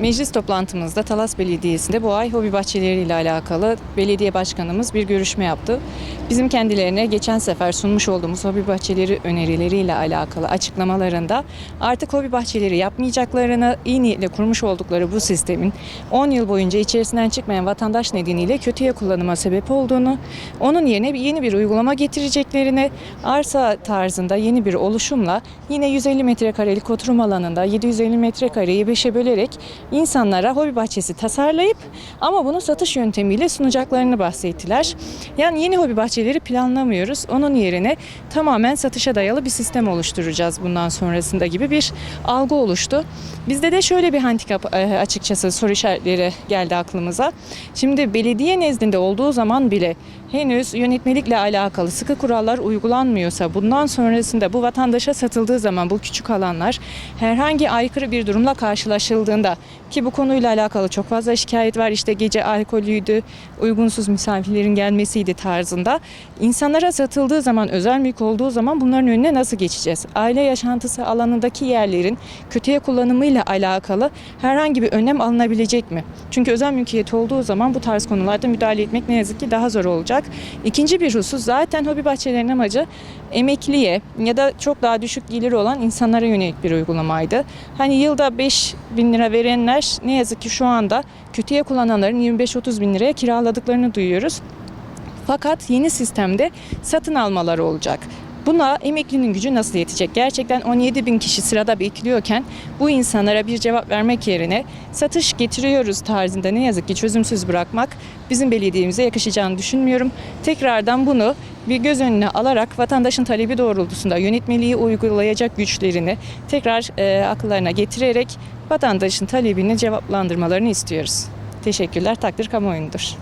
Meclis toplantımızda Talas Belediyesi'nde bu ay hobi bahçeleri ile alakalı belediye başkanımız bir görüşme yaptı. Bizim kendilerine geçen sefer sunmuş olduğumuz hobi bahçeleri önerileriyle alakalı açıklamalarında artık hobi bahçeleri yapmayacaklarını, iyi niyetle kurmuş oldukları bu sistemin 10 yıl boyunca içerisinden çıkmayan vatandaş nedeniyle kötüye kullanıma sebep olduğunu, onun yerine yeni bir uygulama getireceklerini, arsa tarzında yeni bir oluşumla yine 150 metrekarelik oturum alanında 750 metrekareyi 5'e bölerek insanlara hobi bahçesi tasarlayıp ama bunu satış yöntemiyle sunacaklarını bahsettiler. Yani yeni hobi bahçeleri planlamıyoruz. Onun yerine tamamen satışa dayalı bir sistem oluşturacağız bundan sonrasında gibi bir algı oluştu. Bizde de şöyle bir handikap e, açıkçası soru işaretleri geldi aklımıza. Şimdi belediye nezdinde olduğu zaman bile henüz yönetmelikle alakalı sıkı kurallar uygulanmıyorsa bundan sonrasında bu vatandaşa satıldığı zaman bu küçük alanlar herhangi aykırı bir durumla karşılaşıldığında ki bu konuyla alakalı çok fazla şikayet var işte gece alkolüydü, uygunsuz misafirlerin gelmesiydi tarzında. İnsanlara satıldığı zaman özel mülk olduğu zaman bunların önüne nasıl geçeceğiz? Aile yaşantısı alanındaki yerlerin kötüye kullanımıyla alakalı herhangi bir önlem alınabilecek mi? Çünkü özel mülkiyet olduğu zaman bu tarz konularda müdahale etmek ne yazık ki daha zor olacak. İkinci bir husus zaten hobi bahçelerinin amacı emekliye ya da çok daha düşük geliri olan insanlara yönelik bir uygulamaydı. Hani yılda 5 bin lira verenler ne yazık ki şu anda kötüye kullananların 25-30 bin liraya kiraladıklarını duyuyoruz. Fakat yeni sistemde satın almaları olacak. Buna emeklinin gücü nasıl yetecek? Gerçekten 17 bin kişi sırada bekliyorken bu insanlara bir cevap vermek yerine satış getiriyoruz tarzında ne yazık ki çözümsüz bırakmak bizim belediyemize yakışacağını düşünmüyorum. Tekrardan bunu bir göz önüne alarak vatandaşın talebi doğrultusunda yönetmeliği uygulayacak güçlerini tekrar e, akıllarına getirerek vatandaşın talebini cevaplandırmalarını istiyoruz. Teşekkürler. Takdir kamuoyundur.